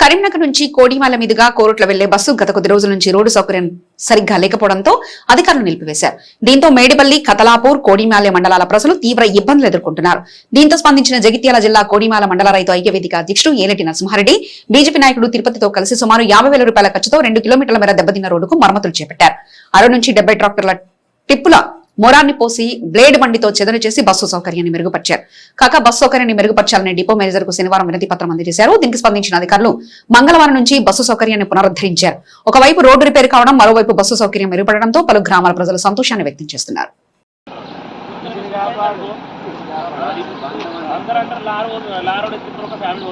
కరీంనగర్ నుంచి కోడిమాల మీదుగా కోరుట్ల వెళ్ళే బస్సు గత కొద్ది రోజుల నుంచి రోడ్డు సౌకర్యం సరిగ్గా లేకపోవడంతో అధికారులు నిలిపివేశారు. దీంతో మేడిపల్లి కతలాపూర్ కోడిమాల మండలాల ప్రజలు తీవ్ర ఇబ్బందులు ఎదుర్కొంటున్నారు. దీంతో స్పందించిన జగిత్యాల జిల్లా కోడిమాల మండల రైతు ఐక్యవేదిక అధ్యక్షుడు ఏలటి నరసింహారెడ్డి బీజేపీ నాయకుడు తిరుపతితో కలిసి సుమారు యాభై వేల రూపాయల ఖర్చుతో రెండు కిలోమీటర్ల మేర దెబ్బతిన్న రోడ్డుకు మరమ్మతులు చేపట్టారు. అరవై నుంచి డెబ్బై ట్రాక్టర్ల టిప్పుల మొరాన్ని పోసి బ్లేడ్ బండితో చెదరు చేసి బస్సు సౌకర్యాన్ని మెరుగుపరిచారు. కాగా బస్సు సౌకర్యాన్ని మెరుగుపరచాలని డిపో మేనేజర్కు శనివారం వినతి పత్రం అందజేశారు. దీనికి స్పందించిన అధికారులు మంగళవారం నుంచి బస్సు సౌకర్యాన్ని పునరుద్ధరించారు. ఒకవైపు రోడ్డు రిపేర్ కావడం మరోవైపు బస్సు సౌకర్యం మెరుగుపడడంతో పలు గ్రామాల ప్రజలు సంతోషాన్ని వ్యక్తం చేస్తున్నారు. ఫ్యామిలీ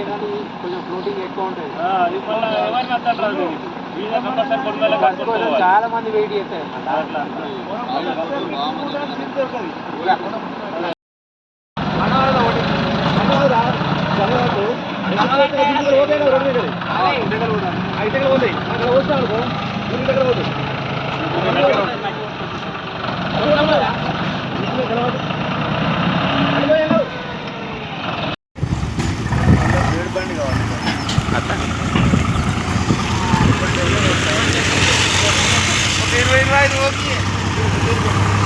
ఉంటుంది కొంచెం ఫ్లోటింగ్ ఎక్కువ ఉంటుంది. ఆ, ఇది మళ్ళీ ఎవరిని అంటారు అది. వీళ్ళ కంపల్సరీ కొన్ని వేల కట్టుకుంటూ పోవాలి. చాలా మంది వెయిట్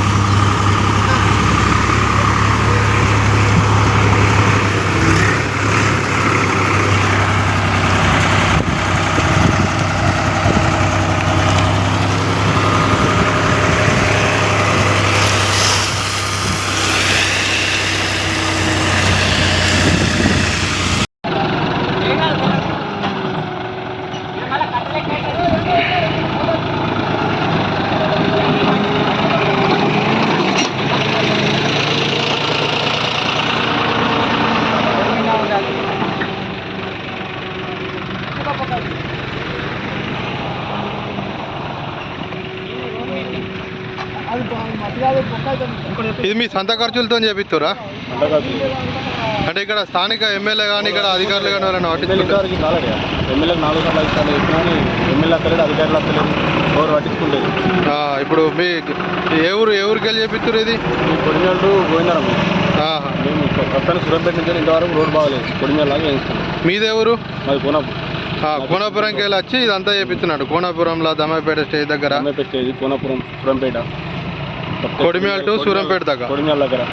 ఇది మీ సొంత ఖర్చులతో చేపిస్తురా? అంటే ఇక్కడ స్థానిక ఎమ్మెల్యే కానీ ఇక్కడ అధికారులు కానీ ఎవరైనా పట్టించుకుంటారు? ఎమ్మెల్యేకి నాలుగు సార్లు ఇస్తాను చెప్పినా ఎమ్మెల్యే అక్కలేదు అధికారులు అక్కలేదు ఎవరు పట్టించుకుంటలేదు ఆ, ఇప్పుడు మీ ఏ ఊరు ఏ ఊరికి వెళ్ళి చేపిస్తారు ఇది? కొడిమేళ్ళు గోవిందరం. మేము ప్రస్తుతానికి సూరంపేట నుంచి ఇంతవరకు రోడ్ బాగలేదు. కొడిమేళ లాగా వేయిస్తున్నాం మీదే ఊరు? మాది కోనపు ఆ, కోనాపురంకి వెళ్ళి వచ్చి ఇదంతా చేపిస్తున్నాడు. కోనాపురంలో దమ్మాయిపేట స్టేజ్ దగ్గర. కోనపురం సూరంపేట. కొడిమేళ టు సూరంపేట దాకా. కొడిమేళ దగ్గర.